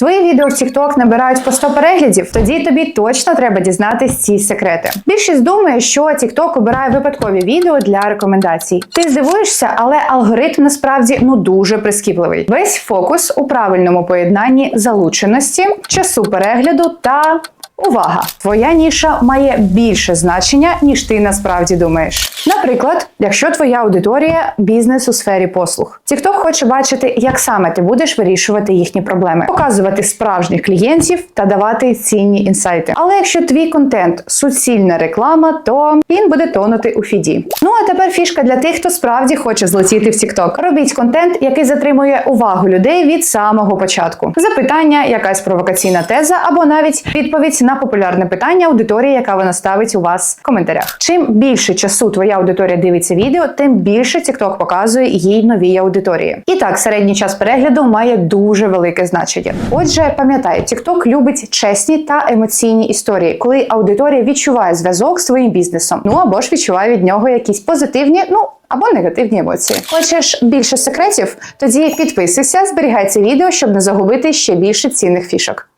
Твої відео в TikTok набирають по 100 переглядів, тоді тобі точно треба дізнатись ці секрети. Більшість думає, що TikTok обирає випадкові відео для рекомендацій. Ти здивуєшся, але алгоритм насправді ну дуже прискіпливий. Весь фокус у правильному поєднанні залученості, часу перегляду та Увага! Твоя ніша має більше значення, ніж ти насправді думаєш. Наприклад, якщо твоя аудиторія бізнес у сфері послуг, TikTok хоче бачити, як саме ти будеш вирішувати їхні проблеми, показувати справжніх клієнтів та давати цінні інсайти. Але якщо твій контент суцільна реклама, то він буде тонути у фіді. Ну а тепер фішка для тих, хто справді хоче злетіти в TikTok. Робіть контент, який затримує увагу людей від самого початку. Запитання, якась провокаційна теза або навіть відповідь на популярне питання аудиторії, яка вона ставить у вас в коментарях. Чим більше часу твоя аудиторія дивиться відео, тим більше TikTok показує їй новій аудиторії. І так, середній час перегляду має дуже велике значення. Отже, пам'ятай, TikTok любить чесні та емоційні історії, коли аудиторія відчуває зв'язок з твоїм бізнесом, ну або ж відчуває від нього якісь позитивні, ну або негативні емоції. Хочеш більше секретів? Тоді підписуйся, зберігай це відео, щоб не загубити ще більше цінних фішок.